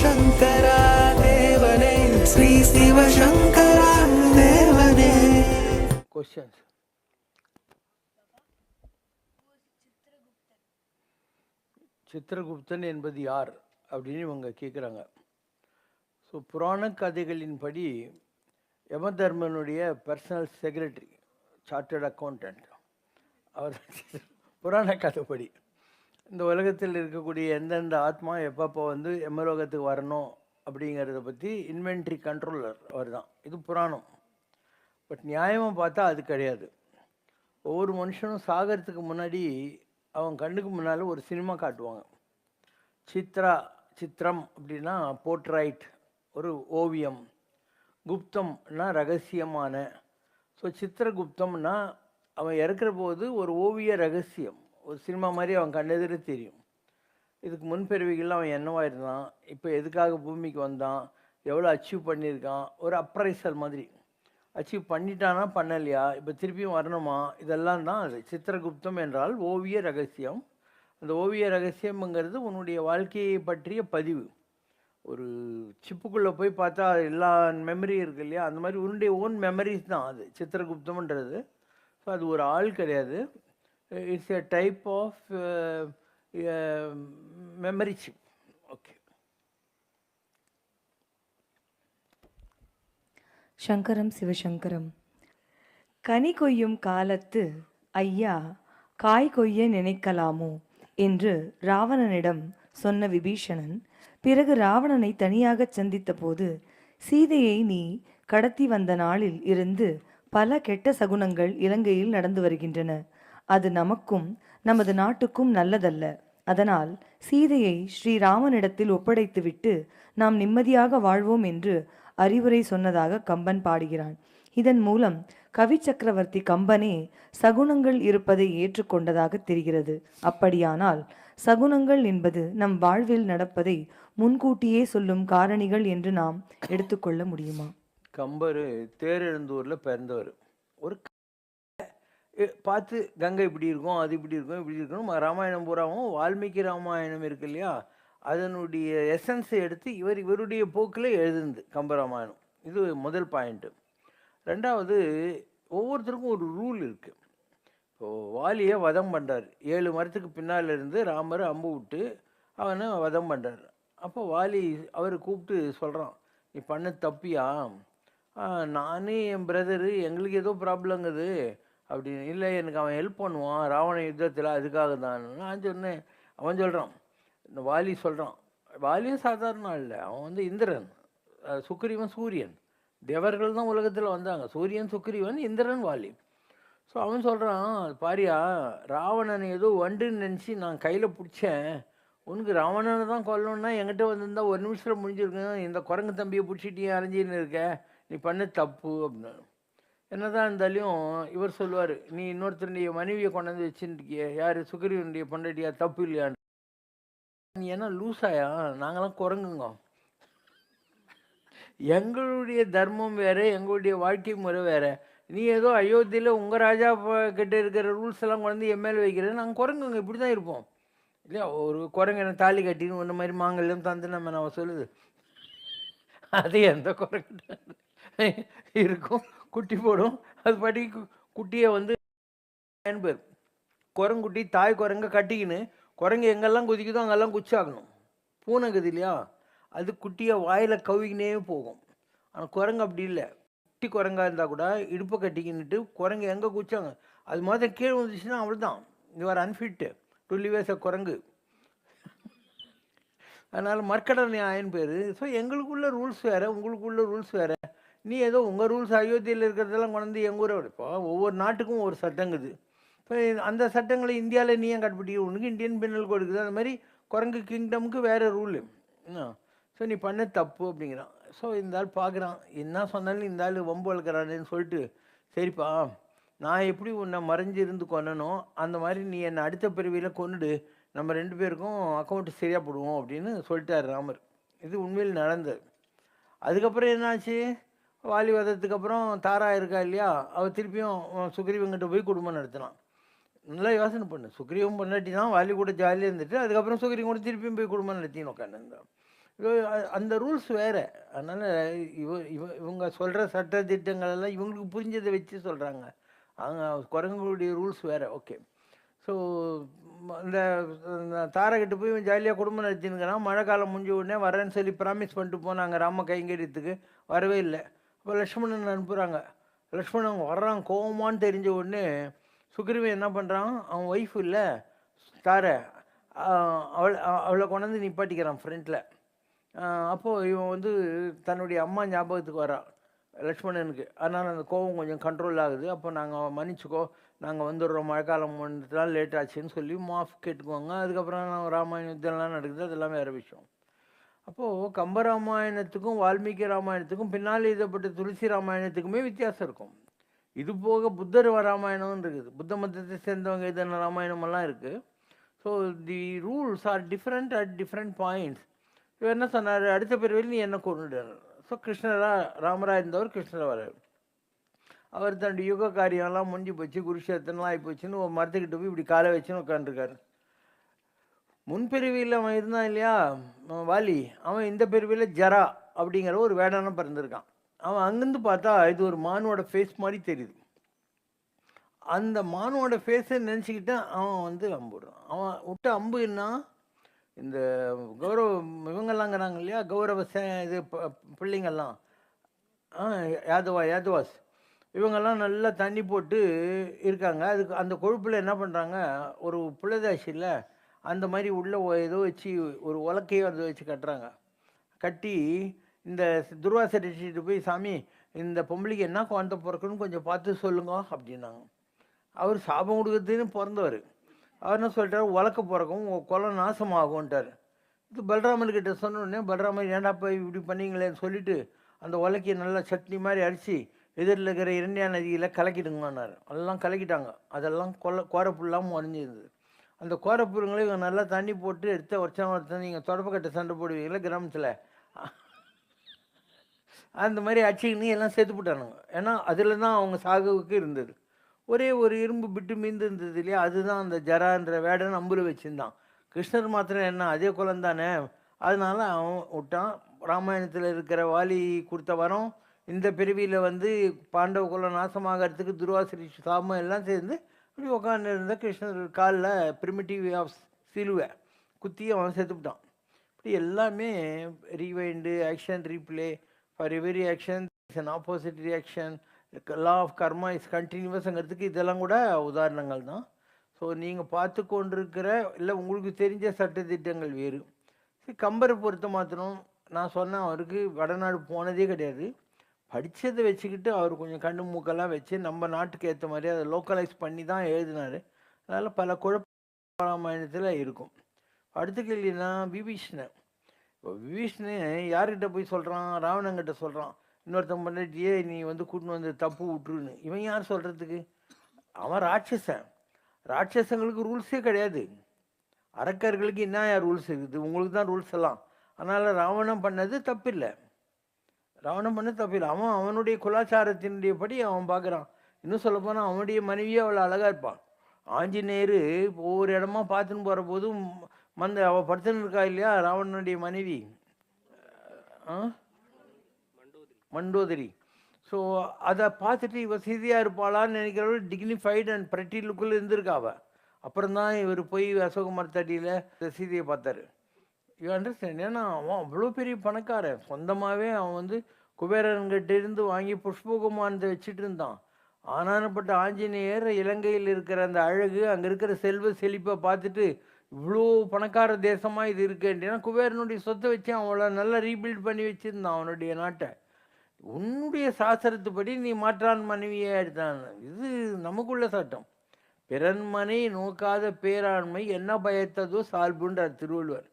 சங்கரா தேவனே ஸ்ரீ சிவசங்கரா தேவனே கொஸ்டின்ஸ் சித்திரகுப்தன் என்பது யார் அப்படின்னு இவங்க கேட்குறாங்க ஸோ புராண கதைகளின்படி யமதர்மனுடைய பர்சனல் செக்ரட்டரி சார்ட்டர்ட் அக்கௌண்டன்ட் அவர் புராண கதைப்படி. இந்த உலகத்தில் இருக்கக்கூடிய எந்தெந்த ஆத்மா எப்பப்போ வந்து எமலோகத்துக்கு வரணும் அப்படிங்கிறத பற்றி இன்வென்ட்ரி கண்ட்ரோலர் அவர் தான் இது புராணம். பட் நியாயமாக பார்த்தா அது கிடையாது. ஒவ்வொரு மனுஷனும் சாகறதுக்கு முன்னாடி அவன் கண்ணுக்கு முன்னால் ஒரு சினிமா காட்டுவாங்க. சித்ரா சித்திரம் அப்படின்னா போர்ட்ரைட் ஒரு ஓவியம். குப்தம்னா ரகசியமான. ஸோ சித்திரகுப்தம்னா அவன் இறக்குற போது ஒரு ஓவிய ரகசியம். ஒரு சினிமா மாதிரி அவன் கண்ணெதிர தெரியும். இதுக்கு முன்பிறவிகளில் அவன் என்னவாக இருந்தான்? இப்போ எதுக்காக பூமிக்கு வந்தான்? எவ்வளோ அச்சீவ் பண்ணியிருக்கான்? ஒரு அப்ரைசல் மாதிரி. அச்சீவ் பண்ணிட்டானா பண்ணலையா? இப்போ திருப்பியும் வரணுமா? இதெல்லாம் தான் அது. சித்திரகுப்தம் என்றால் ஓவிய ரகசியம். அந்த ஓவிய ரகசியம்ங்கிறது உன்னுடைய வாழ்க்கையை பற்றிய பதிவு. ஒரு சிப்புக்குள்ளே போய் பார்த்தா எல்லா மெமரி இருக்கு இல்லையா? அந்த மாதிரி உன்னுடைய ஓன் மெமரிஸ் தான் அது. சித்திரகுப்தம்ன்றது. ஸோ அது ஒரு ஆள் கிடையாது. It's a type of memory chip okay சங்கரம் சிவசங்கரம். கனி கொய்யும் காலத்து ஐயா காய் கொய்ய நினைக்கலாமோ என்று ராவணனிடம் சொன்ன விபீஷணன் பிறகு ராவணனை தனியாக சந்தித்த போது சீதையை நீ கடத்தி வந்த நாளில் இருந்து பல கெட்ட சகுனங்கள் இலங்கையில் நடந்து வருகின்றன. அது நமக்கும் நமது நாட்டுக்கும் நல்லதல்ல. அதனால் சீதையை ஸ்ரீராமனிடத்தில் ஒப்படைத்துவிட்டு நாம் நிம்மதியாக வாழ்வோம் என்று அறிவுரை சொன்னதாக கம்பன் பாடுகிறான். இதன் மூலம் கவி சக்கரவர்த்தி கம்பனே சகுனங்கள் இருப்பதை ஏற்றுக்கொண்டதாக தெரிகிறது. அப்படியானால் சகுனங்கள் என்பது நம் வாழ்வில் நடப்பதை முன்கூட்டியே சொல்லும் காரணிகள் என்று நாம் எடுத்துக்கொள்ள முடியுமா? கம்பர் தேரெழுந்தூரில் பிறந்தவர். ஒரு பார்த்து கங்கை இப்படி இருக்கும் அது இப்படி இருக்கும் இப்படி இருக்கணும் ராமாயணம் பூராவும் வால்மீகி ராமாயணம் இருக்கு இல்லையா? அதனுடைய எசன்ஸை எடுத்து இவர் இவருடைய போக்கில் எழுதுந்து கம்பராமாயணம் இது முதல் பாயிண்ட்டு ரெண்டாவது ஒவ்வொருத்தருக்கும் ஒரு ரூல் இருக்குது இப்போது வாலியை வதம் பண்ணுறார் ஏழு மரத்துக்கு பின்னால் இருந்து ராமர் அம்பு விட்டு அவனை வதம் பண்ணுறார் அப்போ வாலி அவர் கூப்பிட்டு சொல்கிறான் நீ பண்ண தப்பியா? நானே என் பிரதரு எங்களுக்கு ஏதோ ப்ராப்ளங்குது அப்படின்னு இல்லை எனக்கு அவன் ஹெல்ப் பண்ணுவான் ராவண யுத்தத்தில் அதுக்காக தான். நான் சொன்னேன் அவன் சொல்கிறான் இந்த வாலி சொல்கிறான் வாலியும் சாதாரண இல்லை அவன் வந்து இந்திரன். சுக்ரீவன் சூரியன். தேவர்கள் தான் உலகத்தில் வந்தாங்க. சூரியன் சுக்ரீவன் இந்திரன் வாலி. ஸோ அவன் சொல்கிறான் பாரியா ராவணனை ஏதோ வண்டுன்னு நினச்சி நான் கையில் பிடிச்சேன். உனக்கு ராவணனை தான் கொல்லணும்னா என்கிட்ட வந்திருந்தா ஒரு நிமிஷத்தில் முடிஞ்சிருக்கும். இந்த குரங்கு தம்பியை பிடிச்சிட்டு அரைஞ்சின்னு இருக்க. நீ பண்ண தப்பு அப்படின்னு. என்னதான் இருந்தாலும் இவர் சொல்லுவார் நீ இன்னொருத்தருடைய மனைவியை கொண்டாந்து வச்சுருக்கிய யார்? சுக்கிரீவனுடைய பொண்டாட்டியா? தப்பு இல்லையான்னு. நீ என்ன லூசாயா? நாங்களாம் குரங்குங்க. எங்களுடைய தர்மம் வேறு எங்களுடைய வாழ்க்கை முறை வேறு. நீ ஏதோ அயோத்தியில் உங்கள் ராஜா கிட்டே கிட்ட இருக்கிற ரூல்ஸ் எல்லாம் கொண்டு எம்எல்ஏ வைக்கிறது வைக்கிற நாங்கள் குரங்குங்க இப்படி தான் இருப்போம். இல்லையா? ஒரு குரங்கு என்ன தாலி கட்டின்னு ஒன்று மாதிரி மாங்கல்யம் தந்து நம்ம நம்ம சொல்லுது. அது எந்த குரங்கு இருக்கும். குட்டி போடும். அது பாட்டி குட்டியை வந்து பயன் பேர் குரங்குட்டி தாய் குரங்க கட்டிக்கின்னு குரங்கு எங்கெல்லாம் குதிக்குதோ அங்கெல்லாம் குச்சாகணும் பூனைக்குது இல்லையா? அது குட்டியை வாயில் கவிக்கினே போகும். ஆனால் குரங்கு அப்படி இல்லை. குட்டி குரங்காக இருந்தால் கூட இடுப்பை கட்டிக்கின்னுட்டு குரங்கு எங்கே குச்சாங்க? அது மாதிரி கீழே வந்துச்சுன்னா அவ்வளோதான் you are unfit to live S குரங்கு. அதனால் மர்க்கடனை ஆயன் பேர். ஸோ எங்களுக்குள்ள ரூல்ஸ் வேறு உங்களுக்குள்ள ரூல்ஸ் வேறு. நீ ஏதோ உங்கள் ரூல்ஸ் அயோத்தியில் இருக்கிறதெல்லாம் கொண்டு எங்கள் ஊரை இப்போ ஒவ்வொரு நாட்டுக்கும் ஒரு சட்டங்குது இப்போ அந்த சட்டங்களை இந்தியாவில் நீ ஏன் கட்டுப்பிடிக்க உனக்கு இந்தியன் பின்னல் கோடு இருக்குது. அந்த மாதிரி குரங்கு கிங்டமுக்கு வேறு ரூலு என்ன ஸோ நீ பண்ண தப்பு அப்படிங்கிறான். ஸோ இந்த ஆள் பார்க்குறான் என்ன சொன்னாலும் இந்த ஆள் வம்பு வளர்க்குறானேன்னு சொல்லிட்டு சரிப்பா நான் எப்படி உன்னை மறைஞ்சு இருந்து கொன்னனோ அந்த மாதிரி நீ என்னை அடுத்த பிறவியில் கொண்டுடு நம்ம ரெண்டு பேருக்கும் அக்கௌண்ட் சரியாக போடுவோம் அப்படின்னு சொல்லிட்டார் ராமர். இது உண்மையில் நடந்தது. அதுக்கப்புறம் என்னாச்சு? வாலி வதத்துக்கு அப்புறம் தாரா இருக்கா இல்லையா? அவள் திருப்பியும் சுக்ரீவங்கிட்ட போய் குடும்பம் நடத்தினான். நல்லா யோசனை பண்ணு. சுக்ரீவம் பொண்டாட்டி தான் வாலி கூட ஜாலியாக இருந்துட்டு அதுக்கப்புறம் சுக்ரீவம் கூட திருப்பியும் போய் குடும்பம் நடத்தின்னு உட்காந்துருந்தான் அந்த ரூல்ஸ் வேறு. அதனால் இவ இவ இவங்க சொல்கிற சட்ட திட்டங்கள் எல்லாம் இவங்களுக்கு புரிஞ்சதை வச்சு சொல்கிறாங்க அவங்க குரங்குடைய ரூல்ஸ் வேறு. ஓகே ஸோ இந்த இந்த போய் ஜாலியாக குடும்பம் நடத்தினுக்கிறான். மழை காலம் முடிஞ்ச உடனே வரேன்னு சொல்லி ப்ராமிஸ் பண்ணிட்டு போனாங்க ராம கைங்கரியத்துக்கு. வரவே இல்லை. இப்போ லக்ஷ்மணன் அனுப்புகிறாங்க லக்ஷ்மணன் வர்றான் கோவமான்னு தெரிஞ்ச உடனே சுக்ரீவன் என்ன பண்ணுறான் அவன் ஒய்ஃப் இல்லை தார அவள் அவளை கொண்டாந்து நிப்பாட்டிக்கிறான் ஃப்ரெண்டில் அப்போது இவன் வந்து தன்னுடைய அம்மா ஞாபகத்துக்கு வரான் லக்ஷ்மணனுக்கு அதனால் அந்த கோபம் கொஞ்சம் கண்ட்ரோல் ஆகுது. அப்போ நாங்கள் மன்னிச்சுக்கோ நாங்கள் வந்துடுறோம் மழைக்காலம் வந்துட்டுலாம் லேட் ஆச்சுன்னு சொல்லி மாஃப் கேட்டுக்குவாங்க. அதுக்கப்புறம் ராமாயணம் இதெல்லாம் நடக்குது அதெல்லாம் வேறு விஷயம். அப்போது கம்பராமாயணத்துக்கும் வால்மீகி ராமாயணத்துக்கும் பின்னால் எழுதப்பட்ட துளசி ராமாயணத்துக்குமே வித்தியாசம் இருக்கும். இது போக புத்தர் ராமாயணம் இருக்குது. புத்த மதத்தை சேர்ந்தவங்க எதன ராமாயணமெல்லாம் இருக்குது so the rules are different at different points இவர் என்ன சொன்னார்? அடுத்த பிறவியில் நீ என்ன கொண்டுடுறார் ஸோ கிருஷ்ணரா ராமரா இருந்தவர் கிருஷ்ணரா வரார் அவர் தன்னுடைய யுக காரியம்லாம் முடிஞ்சு போச்சு குருஷேத்திரம்லாம் ஆகி போச்சுன்னு ஒரு மரத்துக்கிட்ட போய் இப்படி காலை வச்சுன்னு உட்காந்துருக்காரு முன்பிரிவியில் அவன் இருந்தான் இல்லையா? வாலி. அவன் இந்த பிரிவியில் ஜரா அப்படிங்கிற ஒரு வேடான பிறந்திருக்கான். அவன் அங்கேருந்து பார்த்தா இது ஒரு மானோட ஃபேஸ் மாதிரி தெரியுது. அந்த மானோட ஃபேஸை நினச்சிக்கிட்டு அவன் வந்து அம்புடுறான். அவன் விட்ட அம்பு என்ன? இந்த கௌரவ இவங்கெல்லாங்கிறாங்க இல்லையா? கௌரவ சே இது ப- ஆ யாதவா யாதவாஸ். இவங்கெல்லாம் நல்லா தண்ணி போட்டு இருக்காங்க. அதுக்கு அந்த கொழுப்பில் என்ன பண்ணுறாங்க ஒரு புள்ளதாசியில் அந்த மாதிரி உள்ளே ஏதோ வச்சு ஒரு உலக்கையோ அதை வச்சு கட்டுறாங்க. கட்டி இந்த துர்வாசை ரிஷிட்டு போய் சாமி இந்த பொம்பளைக்கு என்ன குழந்த பிறக்குன்னு கொஞ்சம் பார்த்து சொல்லுங்க அப்படின்னாங்க. அவர் சாபம் கொடுக்குறதுன்னு பிறந்தவர். அவர் என்ன சொல்லிட்டார் உலக்க பிறக்கும் குலம் நாசமாகும்ட்டார். இது பலராமன் கிட்ட சொன்ன பலராமன் ஏன்டா போய் இப்படி பண்ணீங்களேன்னு சொல்லிட்டு அந்த உலக்கையை நல்லா சட்னி மாதிரி அரிச்சு எதிரில் இருக்கிற இரண்டையா நதியில் கலக்கிடுங்கன்னார். எல்லாம் கலக்கிட்டாங்க. அதெல்லாம் கொல்ல கோரப்புல்லாம் மறைஞ்சிருந்தது. அந்த கோரப்புறங்களை இவங்க நல்லா தண்ணி போட்டு எடுத்த ஒருத்தன் ஒருத்தன் நீங்கள் தொடப்பக்கட்டை சண்டை போடுவீங்களா கிராமத்தில்? அந்த மாதிரி அடிச்சுக்கின்னு எல்லாம் சேர்த்து போட்டானுங்க. ஏன்னா அதில் தான் அவங்க சாகுவுக்கு இருந்தது. ஒரே ஒரு இரும்பு பிட்டு மீந்து இருந்தது இல்லையா? அதுதான் அந்த ஜரான்ற வேடை அம்புல வச்சுருந்தான். கிருஷ்ணர் மாத்திரம் என்ன அதே குலம் தானே? அதனால அவன் விட்டான். ராமாயணத்தில் இருக்கிற வாலி கொடுத்த வரம் இந்த பிறவியில் வந்து பாண்டவ குலம் நாசமாகறதுக்கு துர்வாசிரி சாமம் எல்லாம் சேர்ந்து இப்படி உட்காந்துருந்த கிருஷ்ணர் காலில் பிரிமிட்டிவ் ஆஃப் சிலுவை குத்தி அவன் செத்துவிட்டான் இப்படி எல்லாமே rewind action replay for every action is an opposite reaction law of karma is கண்டினியூவஸ்ங்கிறதுக்கு இதெல்லாம் கூட உதாரணங்கள் தான். ஸோ நீங்கள் பார்த்து கொண்டிருக்கிற இல்லை உங்களுக்கு தெரிஞ்ச சட்டத்திட்டங்கள் வேறு. சரி கம்பரை பொறுத்த மாத்திரம் நான் சொன்னேன் அவருக்கு வடநாடு போனதே கிடையாது. படித்ததை வச்சுக்கிட்டு அவர் கொஞ்சம் கண்ணு மூக்கெல்லாம் வச்சு நம்ம நாட்டுக்கு ஏற்ற மாதிரி அதை லோக்கலைஸ் பண்ணி தான் எழுதினார். அதனால் பல குழப்ப ராமாயணத்தில் இருக்கும். அடுத்த கேள்வினா விபீஷ்ணன். இப்போ விபீஷ்ணன் யார்கிட்ட போய் சொல்கிறான் ராவணங்கிட்ட சொல்கிறான் இன்னொருத்தன் பண்ணிட்டியே நீ வந்து கூட்டின்னு வந்து தப்பு விட்டுருன்னு. இவன் யார் சொல்கிறதுக்கு அவன் ராட்சசன். ராட்சசங்களுக்கு ரூல்ஸே கிடையாது. அரக்கர்களுக்கு என்ன யார் ரூல்ஸ் இருக்குது? உங்களுக்கு தான் ரூல்ஸ் எல்லாம். அதனால் ராவணம் பண்ணது தப்பில்லை. ராவணம் பண்ண தப்பில் அவன் அவனுடைய குலாச்சாரத்தினுடைய படி அவன் பார்க்குறான். இன்னும் சொல்லப்போனால் அவனுடைய மனைவியே அவ்வளோ அழகாக இருப்பான் ஆஞ்சநேயர் ஒவ்வொரு இடமா பார்த்துன்னு போகிற போதும் மந்த அவள் படுத்துன்னு இருக்கா இல்லையா? ராவணனுடைய மனைவி. ஆ? மண்டோதரி. ஸோ அதை பார்த்துட்டு இவ சீதையாக இருப்பாளான்னு நினைக்கிறவள் டிக்னிஃபைடு அண்ட் ப்ரெட்டி லுக்கில் இருந்திருக்கா அவள் அப்புறம் தான் இவர் போய் அசோக மரத்தடியில் இந்த சீதையை பார்த்தாரு. யூ அண்டர்ஸ்டாண்ட் ஏன்னா அவன் அவ்வளோ பெரிய பணக்காரன். சொந்தமாகவே அவன் வந்து குபேரன்கிட்ட இருந்து வாங்கி புஷ்பகுமானத்தை வச்சுட்டு இருந்தான். ஆனானப்பட்ட ஆஞ்சநேயர் இலங்கையில் இருக்கிற அந்த அழகு அங்கே இருக்கிற செல்வ செழிப்பை பார்த்துட்டு இவ்வளோ பணக்கார தேசமாக இது இருக்கு? குபேரனுடைய சொத்தை வச்சு அவளை நல்லா ரீபில்ட் பண்ணி வச்சுருந்தான் அவனுடைய நாட்டை. உன்னுடைய சாஸ்திரத்துப்படி நீ மாற்றான் மனைவியை எடுத்தான் இது நமக்குள்ள சட்டம். பிறன்மனை நோக்காத பேராண்மை என்ன பயத்ததோ சால்புன்றார் திருவள்ளுவர்.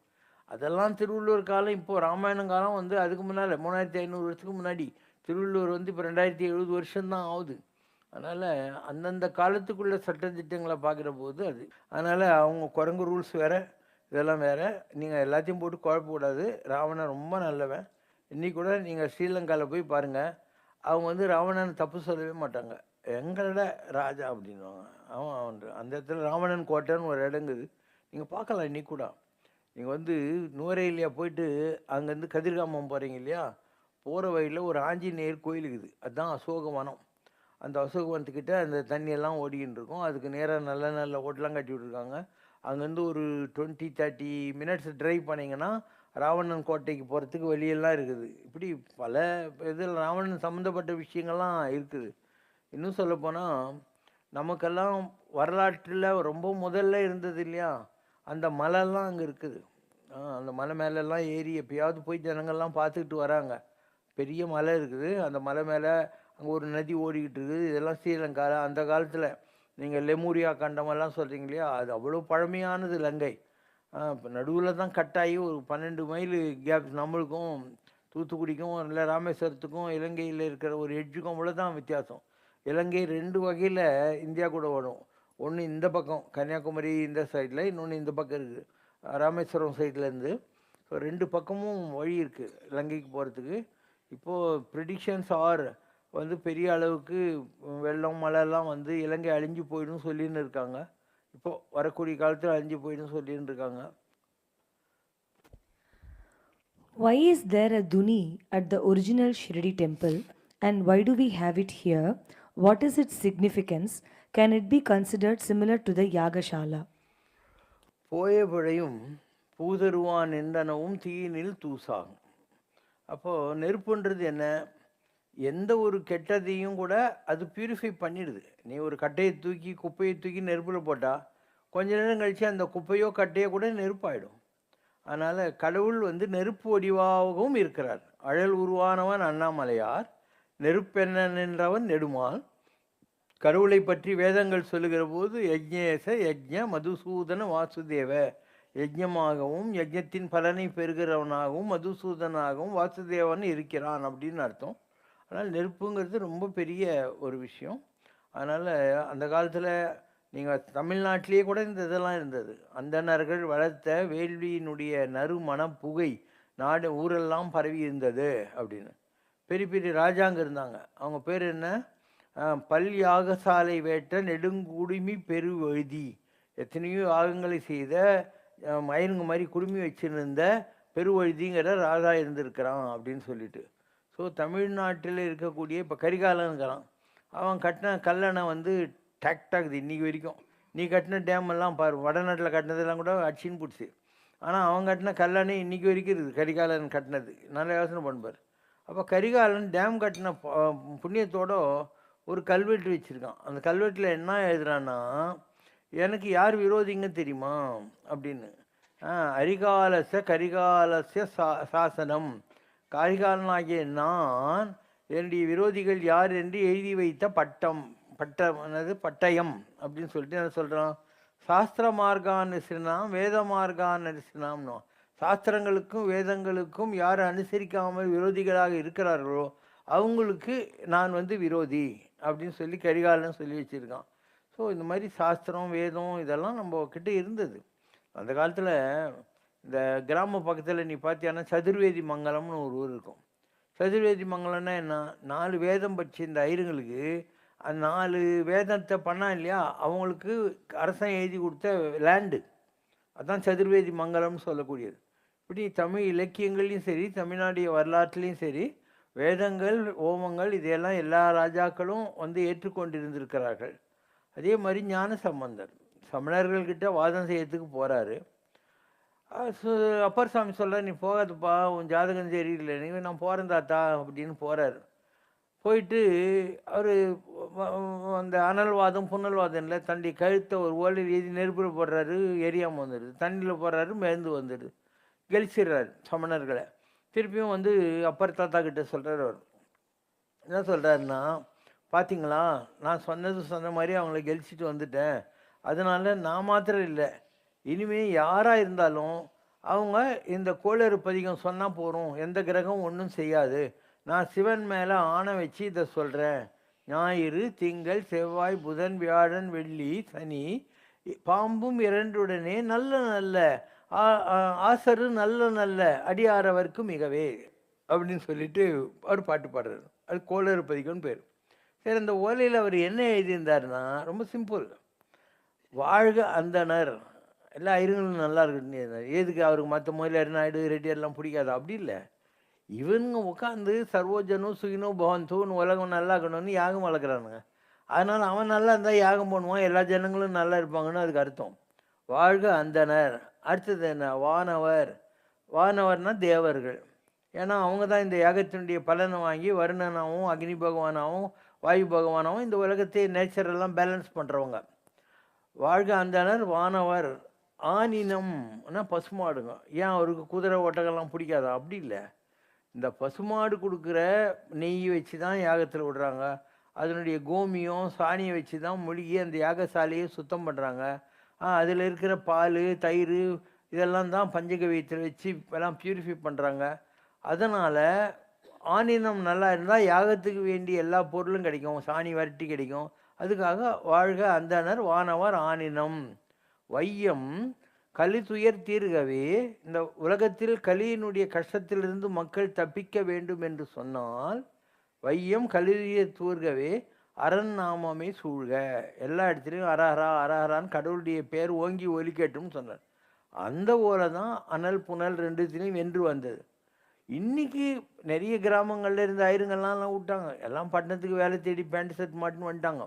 அதெல்லாம் திருவள்ளுவர் காலம் இப்போ ராமாயணம் காலம் வந்து அதுக்கு முன்னால் மூணாயிரத்தி ஐநூறு வருஷத்துக்கு முன்னாடி திருவள்ளுவர் வந்து இப்போ ரெண்டாயிரத்தி எழுபது வருஷம்தான் ஆகுது. அதனால் அந்தந்த காலத்துக்குள்ள சட்டத்திட்டங்களை பார்க்குற போது அது. அதனால் அவங்க குரங்கு ரூல்ஸ் வேறு இதெல்லாம் வேறு. நீங்கள் எல்லாத்தையும் போட்டு குழப்பக்கூடாது. ராவணன் ரொம்ப நல்லவன். இன்றைக்கி கூட நீங்கள் ஸ்ரீலங்காவில் போய் பாருங்கள் அவங்க வந்து ராவணன் தப்பு சொல்லவே மாட்டாங்க. எங்களோட ராஜா அப்படின்வாங்க அவன் அவன் அந்த இடத்துல ராவணன் கோட்டைன்னு ஒரு இடங்குது நீங்கள் பார்க்கலாம் இன்னைக்கு கூட. நீங்கள் வந்து நுவரெலியா போயிட்டு அங்கேருந்து கதிர்காமம் போகிறீங்க இல்லையா? போகிற வழியில் ஒரு ஆஞ்சநேயர் கோயில் இருக்குது. அதுதான் அசோகவனம் அந்த அசோகவனத்துக்கிட்ட அந்த தண்ணியெல்லாம் ஓடிக்கிட்டு இருக்கும். அதுக்கு நேராக நல்ல நல்ல ஓட்டெலாம் கட்டி விட்ருக்காங்க அங்கேருந்து ஒரு டுவெண்ட்டி தேர்ட்டி மினிட்ஸ் ட்ரைவ் பண்ணிங்கன்னா ராவணன் கோட்டைக்கு போகிறதுக்கு வழியெல்லாம் இருக்குது. இப்படி பல இதில் ராவணன் சம்மந்தப்பட்ட விஷயங்கள்லாம் இருக்குது. இன்னும் சொல்லப்போனால் நமக்கெல்லாம் வரலாற்றில் ரொம்ப முதல்ல இருந்தது இல்லையா? அந்த மலைலாம் அங்கே இருக்குது. அந்த மலை மேலெல்லாம் ஏறி எப்பயாவது போய் ஜனங்கள்லாம் பார்த்துக்கிட்டு வராங்க. பெரிய மலை இருக்குது. அந்த மலை மேலே அங்கே ஒரு நதி ஓடிக்கிட்டு இருக்குது. இதெல்லாம் ஸ்ரீலங்காவில் அந்த காலத்தில் நீங்கள் லெமூரியா கண்டமெல்லாம் சொல்கிறீங்க இல்லையா? அது அவ்வளோ பழமையானது லங்கை. இப்போ நடுவில் தான் கட்டாயி ஒரு பன்னெண்டு மைல் கேப் நம்மளுக்கும் தூத்துக்குடிக்கும் இல்லை ராமேஸ்வரத்துக்கும் இலங்கையில் இருக்கிற ஒரு எட்ஜுக்கும் அவ்வளோ தான் வித்தியாசம். இலங்கை ரெண்டு வகையில் இந்தியா கூட வரும். ஒன்று இந்த பக்கம் கன்னியாகுமரி இந்த சைடில் இன்னொன்று இந்த பக்கம் இருக்குது ராமேஸ்வரம் சைட்லேருந்து ஸோ ரெண்டு பக்கமும் வழி இருக்குது இலங்கைக்கு போகிறதுக்கு இப்போது ப்ரிடிக்ஷன்ஸ் ஆர் வந்து பெரிய அளவுக்கு வெள்ளம் மழைலாம் வந்து இலங்கை அழிஞ்சு போயிடும் சொல்லின்னு இருக்காங்க. இப்போது வரக்கூடிய காலத்தில் அழிஞ்சு போயிடும் சொல்லின்னு இருக்காங்க. Why is there a Duni at the original Shirdi temple? And why do we have it here? What is its significance? Can it be considered similar to the yagashala போயபுழையும் பூதருவான் என்றனவும் தீயினில் தூசாகும். அப்போது நெருப்புன்றது என்ன? எந்த ஒரு கெட்டதையும் கூட அது பியூரிஃபை பண்ணிடுது. நீ ஒரு கட்டையை தூக்கி குப்பையை தூக்கி நெருப்பில் போட்டால் கொஞ்ச நேரம் கழித்து அந்த குப்பையோ கட்டையோ கூட நெருப்பாயிடும். அதனால் கடவுள் வந்து நெருப்பு வடிவாகவும் இருக்கிறார். அழல் உருவானவன் அண்ணாமலையார். நெருப்பென்ன நின்றவன் நெடுமாள் கடவுளை பற்றி வேதங்கள் சொல்லுகிற போது யஜ்ஞேச யஜ்ஞ மதுசூதன வாசுதேவ. யஜ்ஞமாகவும் யஜ்ஞத்தின் பலனை பெறுகிறவனாகவும் மதுசூதனாகவும் வாசுதேவன் இருக்கிறான் அப்படின்னு அர்த்தம். ஆனால் நெருப்புங்கிறது ரொம்ப பெரிய ஒரு விஷயம். அதனால் அந்த காலத்தில் நீங்கள் தமிழ்நாட்டிலேயே கூட இந்த இதெல்லாம் இருந்தது. அந்தணர்கள் வளர்த்த வேள்வியினுடைய நறுமண புகை நாடு ஊரெல்லாம் பரவி இருந்தது அப்படின்னு. பெரிய பெரிய ராஜாங்க இருந்தாங்க. அவங்க பேர் என்ன? பல் யாகசாலை வேட்ட நெடுங்குடுமி பெருவழுதி. எத்தனையோ யாகங்களை செய்த மயனுங்க மாதிரி குடுமி வச்சிருந்த பெருவழுதிங்கிற ராஜா இருந்திருக்கிறான் அப்படின்னு சொல்லிட்டு. ஸோ தமிழ்நாட்டில் இருக்கக்கூடிய இப்போ கரிகாலனுங்கிறான் அவன் கட்டின கல்லணை வந்து டேக்ட் ஆகுது இன்றைக்கி வரைக்கும். நீ கட்டின டேம் எல்லாம் பாரு வடநாட்டில் கட்டினதெல்லாம் கூட அச்சின்னு பிடிச்சி ஆனால் அவன் கட்டின கல்லணை இன்றைக்கி வரைக்கும் இருக்குது கரிகாலன் கட்டினது. நல்ல யோசனை பண்ணுவார் அப்போ கரிகாலன் டேம் கட்டின புண்ணியத்தோட ஒரு கல்வெட்டு வச்சுருக்கான். அந்த கல்வெட்டில் என்ன எழுதுறான்னா எனக்கு யார் விரோதிங்க தெரியுமா? அப்படின்னு. அரிகாலச கரிகாலச சா சாசனம். கரிகாலனாகிய நான் என்னுடைய விரோதிகள் யார் என்று எழுதி வைத்த பட்டம் பட்டம் என்னது பட்டயம் அப்படின்னு சொல்லிட்டு என்ன சொல்கிறான் சாஸ்திர மார்கான் அனுசரினாம் வேத மார்கான் அனுசரினாம்னோ சாஸ்திரங்களுக்கும் வேதங்களுக்கும் யார் அனுசரிக்காமல் விரோதிகளாக இருக்கிறார்களோ அவங்களுக்கு நான் வந்து விரோதி. அப்படின்னு சொல்லி கரிகாலன் சொல்லி வச்சுருக்கான். ஸோ இந்த மாதிரி சாஸ்திரம் வேதம் இதெல்லாம் நம்ம கிட்டே இருந்தது. அந்த காலத்தில் இந்த கிராம பக்கத்தில் நீ பார்த்தியானா சதுர்வேதி மங்கலம்னு ஒரு ஊர் இருக்கும். சதுர்வேதி மங்கலம்னா என்ன? நாலு வேதம் படிச்சு இந்த ஐயருங்களுக்கு அந்த நாலு வேதத்தை பண்ணா இல்லையா? அவங்களுக்கு அரசன் எழுதி கொடுத்த லேண்டு அதுதான் சதுர்வேதி மங்கலம்னு சொல்லக்கூடியது. இப்படி தமிழ் இலக்கியங்கள்லையும் சரி தமிழ்நாடைய வரலாற்றுலேயும் சரி வேதங்கள் ஓமங்கள் இதையெல்லாம் எல்லா ராஜாக்களும் வந்து ஏற்றுக்கொண்டிருந்திருக்கிறார்கள். அதே மாதிரி ஞான சம்பந்தர் சமணர்கள்கிட்ட வாதம் செய்யறதுக்கு போகிறாரு அப்பர் சாமி சொல்கிற நீ போகாதப்பா உன் ஜாதகம் சரியில்லை. நீ நான் போகிறேன் தாத்தா அப்படின்னு போகிறாரு போயிட்டு அவர் அந்த அனல்வாதம் புனல்வாதம் இல்லை தண்டி கழுத்தை ஒரு ஓலையில் எழுதி நெருப்பில் போடுறாரு எரியாமல் வந்துடுது தண்ணியில் போடுறாரு மேந்து வந்துடுது கெலிச்சிடுறாரு சமணர்களை. திருப்பியும் வந்து அப்பர் தாத்தா கிட்ட சொல்கிறார் அவர். என்ன சொல்கிறாருன்னா பார்த்தீங்களா நான் சொன்னது சொன்ன மாதிரி அவங்கள கெலிச்சிட்டு வந்துட்டேன். அதனால் நான் மாத்திரம் இல்லை. இனிமேல் யாராக இருந்தாலும் அவங்க இந்த கோளறு பதிகம் சொன்னால் போகிறோம் எந்த கிரகம் ஒன்றும் செய்யாது. நான் சிவன் மேலே ஆணை வச்சு இதை சொல்கிறேன் ஞாயிறு திங்கள் செவ்வாய் புதன் வியாழன் வெள்ளி சனி பாம்பும் இரண்டுடனே நல்ல நல்ல ஆசரு நல்ல நல்ல அடியாரவர்க்கு மிகவே அப்படின்னு சொல்லிட்டு அவர் பாட்டு பாடுறாரு. அது கோளறு பதிக்கணும்னு பேர். சரி அந்த ஓலையில் அவர் என்ன எழுதியிருந்தாருன்னா ரொம்ப சிம்பிள் வாழ்க அந்தணர். எல்லா ஐயருங்களும் நல்லா இருக்கட்டும் எதுக்கு அவருக்கு மற்ற முதலியார் நாயுடு ரெட்டியார்லாம் பிடிக்காது? அப்படி இல்லை. இவனுங்க உட்காந்து சர்வோஜனோ சுகினோ பவந்தோன்னு உலகம் நல்லா இருக்கணும்னு யாகம் வளர்க்குறானுங்க. அதனால் அவன் நல்லா இருந்தால் யாகம் பண்ணுவான் எல்லா ஜனங்களும் நல்லா இருப்பாங்கன்னு அதுக்கு அர்த்தம். வாழ்க அந்தனர் அடுத்தது என்ன? வானவர். வானவர்னால் தேவர்கள். ஏன்னா அவங்க தான் இந்த யாகத்தினுடைய பலனை வாங்கி வருணனாகவும் அக்னி பகவானாகவும் வாயு பகவானாகவும் இந்த உலகத்தை நேச்சரெல்லாம் பேலன்ஸ் பண்ணுறவங்க வாழ்க அந்தனர் வானவர். ஆனினம்னா பசுமாடுங்க. ஏன் அவருக்கு குதிரை ஓட்டகெல்லாம் பிடிக்காதா? அப்படி இல்லை. இந்த பசுமாடு கொடுக்குற நெய் வச்சு தான் யாகத்தில் விடுறாங்க. அதனுடைய கோமியம் சாணியை வச்சு தான் மொழிகி அந்த யாகசாலையை சுத்தம் பண்ணுறாங்க அதில் இருக்கிற பால் தயிர் இதெல்லாம் தான் பஞ்சகவியத்தில் வச்சு எல்லாம் பியூரிஃபை பண்ணுறாங்க அதனால் ஆனினம் நல்லா இருந்தால் யாகத்துக்கு வேண்டிய எல்லா பொருளும் கிடைக்கும். சாணி வரட்டி கிடைக்கும். அதுக்காக வாழ்க அந்தனர் வானவர் ஆனினம். வையம் கலி துயர் தீர்கவே இந்த உலகத்தில் கலியினுடைய கஷ்டத்திலிருந்து மக்கள் தப்பிக்க வேண்டும் என்று சொன்னால் வையம் கலிதுயர் தூர்கவே அரண் நாமமே சூழ்க. எல்லா இடத்துலையும் அரஹரா அரஹரான்னு கடவுளுடைய பேர் ஓங்கி ஒலிக்கட்டும்னு சொன்னார். அந்த ஓலை தான் அனல் புனல் ரெண்டுத்திலையும் வென்று வந்தது. இன்றைக்கி நிறைய கிராமங்களில் இருந்து ஆயிருங்கள்லாம் விட்டாங்க. எல்லாம் பட்டணத்துக்கு வேலை தேடி பேண்ட் ஷர்ட் மாட்டுன்னு வந்துட்டாங்க.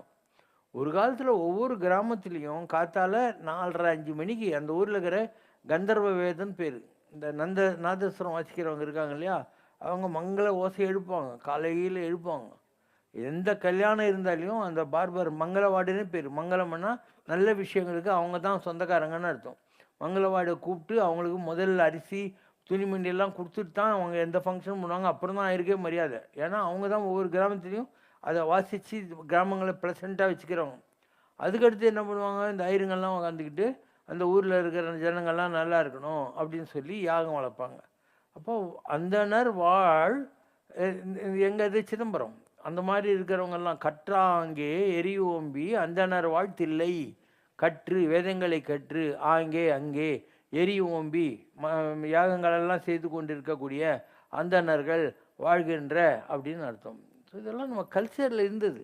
ஒரு காலத்தில் ஒவ்வொரு கிராமத்துலேயும் காத்தால் நாலரை அஞ்சு மணிக்கு அந்த ஊரில் இருக்கிற கந்தர்வ வேதன் பேர். இந்த நந்த நாதஸ்வரம் வாசிக்கிறவங்க இருக்காங்க இல்லையா? அவங்க மங்கள ஓசை எழுப்பாங்க காலையில் எழுப்பாங்க எந்த கல்யாணம் இருந்தாலையும் அந்த பார்பர் மங்களவாடுன்னு பேர். மங்களம்னா நல்ல விஷயங்களுக்கு அவங்க தான் சொந்தக்காரங்கன்னு அர்த்தம். மங்களவாடை கூப்பிட்டு அவங்களுக்கு முதல்ல அரிசி துணிமண்டி எல்லாம் கொடுத்துட்டு தான் அவங்க எந்த ஃபங்க்ஷன் பண்ணுவாங்க. அப்புறம் தான் இருக்கே மரியாதை. ஏன்னா அவங்க தான் ஒவ்வொரு கிராமத்துலேயும் அதை வாசித்து கிராமங்களை ப்ளசண்ட்டாக வச்சுக்கிறவங்க. அதுக்கடுத்து என்ன பண்ணுவாங்க? இந்த ஐயருங்கள்லாம் உட்காந்துக்கிட்டு அந்த ஊரில் இருக்கிற ஜனங்கள்லாம் நல்லா இருக்கணும் அப்படின்னு சொல்லி யாகம் வளர்ப்பாங்க. அப்போது அந்தனர் வாழ் எங்கள் இது சிதம்பரம். அந்த மாதிரி இருக்கிறவங்கெல்லாம் கற்றாங்கே ஓம்பி அந்தனர் வாழ்த்தில்லை. கற்று வேதங்களை கற்று ஆங்கே அங்கே எரி ஓம்பி. ம யாகங்களெல்லாம் செய்து கொண்டிருக்கக்கூடிய அந்தணர்கள் வாழ்கின்ற அப்படின்னு அர்த்தம். ஸோ இதெல்லாம் நம்ம கல்ச்சரில் இருந்தது.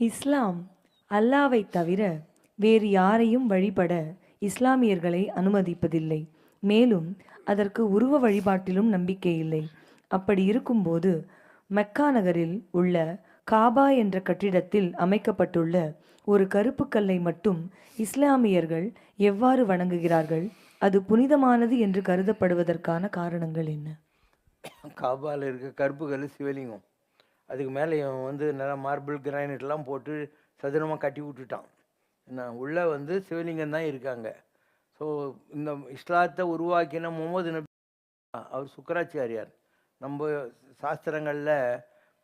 இஸ்லாம் அல்லாவை தவிர வேறு யாரையும் வழிபட இஸ்லாமியர்களை அனுமதிப்பதில்லை. மேலும் அதற்கு உருவ வழிபாட்டிலும் நம்பிக்கை இல்லை. அப்படி இருக்கும்போது மெக்கா நகரில் உள்ள காபா என்ற கட்டிடத்தில் அமைக்கப்பட்டுள்ள ஒரு கருப்பு கல்லை மட்டும் இஸ்லாமியர்கள் எவ்வாறு வணங்குகிறார்கள்? அது புனிதமானது என்று கருதப்படுவதற்கான காரணங்கள் என்ன? காபாவில் இருக்க கருப்பு கல் சிவலிங்கம். அதுக்கு மேலே இவன் வந்து நல்லா மார்பிள் கிரானைட்லாம் போட்டு சதுரமாக கட்டி விட்டுட்டான். என்ன உள்ளே வந்து சிவலிங்கம் தான் இருக்காங்க. ஸோ இந்த இஸ்லாத்தை உருவாக்கின முகமது நபி அவர் சுக்கராச்சாரியார். நம்ம சாஸ்திரங்களில்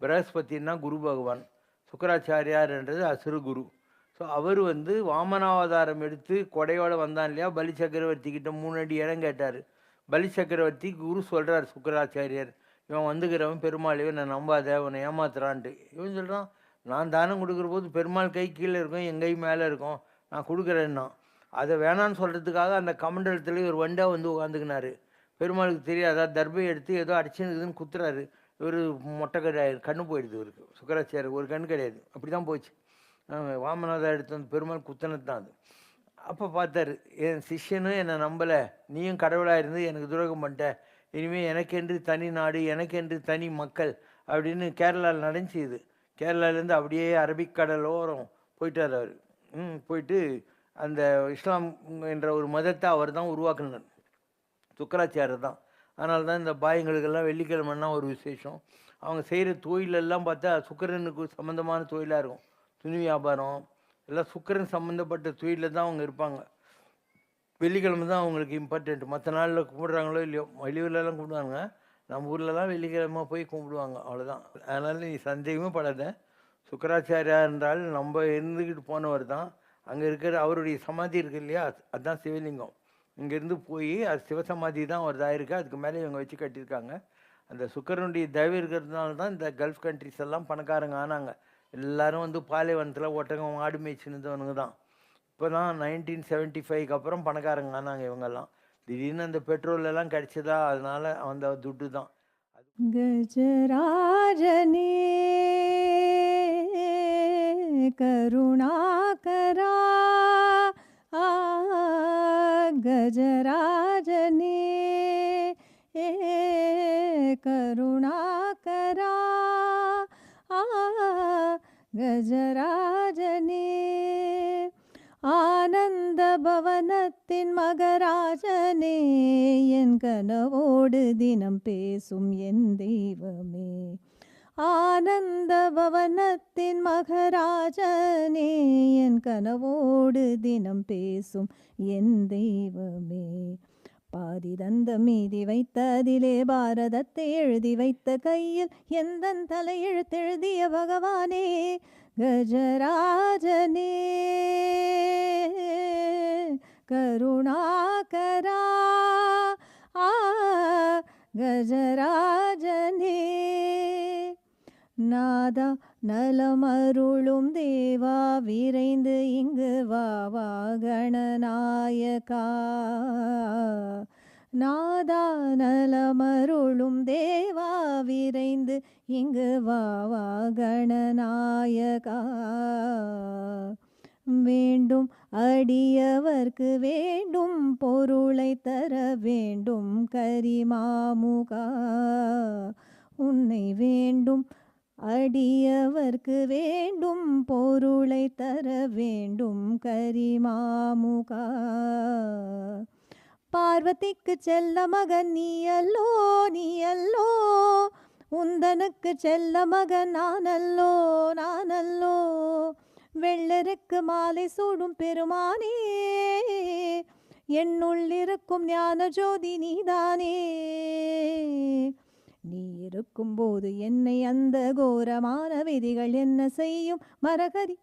பிரகஸ்பத்தின்னா குரு பகவான் சுக்கராச்சாரியார்ன்றது அசுர குரு. ஸோ அவர் வந்து வாமனாவதாரம் எடுத்து கொடையோடு வந்தான் இல்லையா? பலி சக்கரவர்த்தி கிட்ட மூணு அடி இடம் கேட்டார். பலி சக்கரவர்த்தி குரு சொல்கிறார் சுக்கராச்சாரியர் இவன் வந்துக்கிறவன் பெருமாள் இவன் நான் நம்பாத உன்னை ஏமாத்துறான்ட்டு. இவன் சொல்கிறான் நான் தானம் கொடுக்குற போது பெருமாள் கை கீழே இருக்கும் என் கை மேலே இருக்கும். நான் கொடுக்குறேன்னா. அதை வேணான்னு சொல்கிறதுக்காக அந்த கமண்டலத்தில் ஒரு வண்டா வந்து உட்காந்துக்கினாரு பெருமாளுக்கு தெரியாதா? தர்பை எடுத்து ஏதோ அடிச்சுன்னு குத்துறாரு. இவர் மொட்டை கிடையாது கண்ணு போயிடுது இவருக்கு. சுக்கராச்சாரியர் ஒரு கண்ணு கிடையாது. அப்படி தான் போச்சு வாமநாதா எடுத்து வந்து பெருமாள் குத்தனது தான் அது. அப்போ பார்த்தாரு என் சிஷ்யனும் என்னை நம்பலை. நீயும் கடவுளாக இருந்து எனக்கு துரோகம் பண்ணிட்ட. இனிமேல் எனக்கென்று தனி நாடு எனக்கென்று தனி மக்கள் அப்படின்னு கேரளாவில் நடந்துச்சு இது. கேரளாலேருந்து அப்படியே அரபிக் ஓரம் போயிட்டார் அவர். போயிட்டு அந்த இஸ்லாம் என்ற ஒரு மதத்தை அவர் தான் உருவாக்குனார். சுக்கராச்சாரியர் தான். அதனால தான் இந்த பாயங்களுக்கெல்லாம் வெள்ளிக்கிழமைன்னா ஒரு விசேஷம். அவங்க செய்கிற தொழிலெல்லாம் பார்த்தா சுக்கரனுக்கு சம்மந்தமான தொழிலாக இருக்கும். துணி வியாபாரம் எல்லாம் சுக்கரன் சம்மந்தப்பட்ட தொழிலில் தான் அவங்க இருப்பாங்க. வெள்ளிக்கிழமை தான் அவங்களுக்கு இம்பார்ட்டண்ட் மற்ற நாளில் கும்பிட்றாங்களோ இல்லையோ வெளியூர்லலாம் கும்பிடுவாங்க நம்ம ஊர்லலாம் வெள்ளிக்கிழமை போய் கும்பிடுவாங்க அவ்வளோதான் அதனால் நீ சந்தேகமே படாத. சுக்கராச்சாரியா என்றால் நம்ம இருந்துக்கிட்டு போனவர் தான். அங்கே இருக்கிற அவருடைய சமாதி இருக்கு இல்லையா? அதுதான் சிவலிங்கம். இங்கேருந்து போய் அது சிவசமாதி தான் ஒரு இதாக இருக்குது அதுக்கு மேலே இவங்க வச்சு கட்டியிருக்காங்க. அந்த சுக்கரனுடைய தயவு இருக்கிறதுனால தான் இந்த கல்ஃப் கண்ட்ரிஸ் எல்லாம் பணக்காரங்க ஆனாங்க. எல்லோரும் வந்து பாலைவனத்தில் ஒட்டகம் ஆடு மேய்ச்சினதவனுங்க தான் இப்போ தான். நைன்டீன் செவன்ட்டி ஃபைவ்க்கு அப்புறம் பணக்காரங்க ஆனாங்க இவங்கெல்லாம். திடீர்னு அந்த பெட்ரோல் எல்லாம் கிடச்சதா? அதனால் அந்த துட்டு தான். கஜராஜனே கருணாகரா ஆ கஜராஜனே ஏ கருணாகரா ஆ கஜராஜனே. ஆனந்த பவனத்தின் மகராஜனே என் கனவோடு தினம் பேசும் என் தெய்வமே. ஆனந்த பவனத்தின் மகராஜனே என் கனவோடு தினம் பேசும் என் தெய்வமே. பாதி தந்த மீதி வைத்த அதிலே பாரதத்தை எழுதி வைத்த கையில் எந்தன் தலையெழுத்தெழுதிய பகவானே? கஜராஜனே. கருணாகரா. ஆ கஜராஜனே. நாதா நலமருளும் தேவா விரைந்து இங்கு வா கணநாயகா. நாதா நலமருளும் தேவா விரைந்து இங்கு வா வா கணநாயகா. வேண்டும் அடியவர்க்கு வேண்டும் பொருளை தர வேண்டும் கரிமாமுகா. உன்னை வேண்டும் அடியவர்க்கு வேண்டும் பொருளை தர வேண்டும் கரிமாமுகா. பார்வதிக்கு செல்ல மகன் நீ அல்லோ நீ அல்லோ. உந்தனுக்கு செல்ல மகன் நானல்லோ நானல்லோ வெள்ளருக்கு மாலை சூடும் பெருமானே. என்னுள்ளிருக்கும் ஞான ஜோதி நீதானே. நீ இருக்கும்போது என்னை அந்த கோரமான விதிகள் என்ன செய்யும்? மரகரி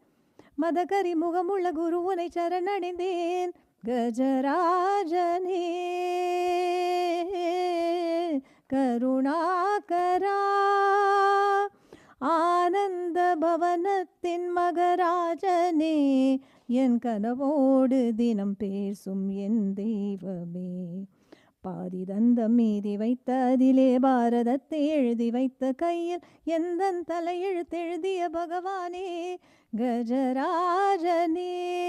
மதகரி முகமுள்ள குருவனை சரணடைந்தேன். கஜராஜனே கருணாகரா ஆனந்த பவனத்தின் மகராஜனே என் கனவோடு தினம் பேசும் என் தெய்வமே. பாதி தந்தம் மீதி வைத்த அதிலே பாரதத்தை எழுதி வைத்த கையில் எந்தன் தலையெழுத்தெழுதிய பகவானே? கஜராஜனே.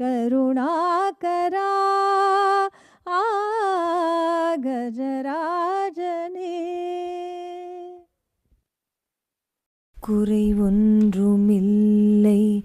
கருணாகரா. ஆ கஜராஜனே. குறை ஒன்றுமில்லை.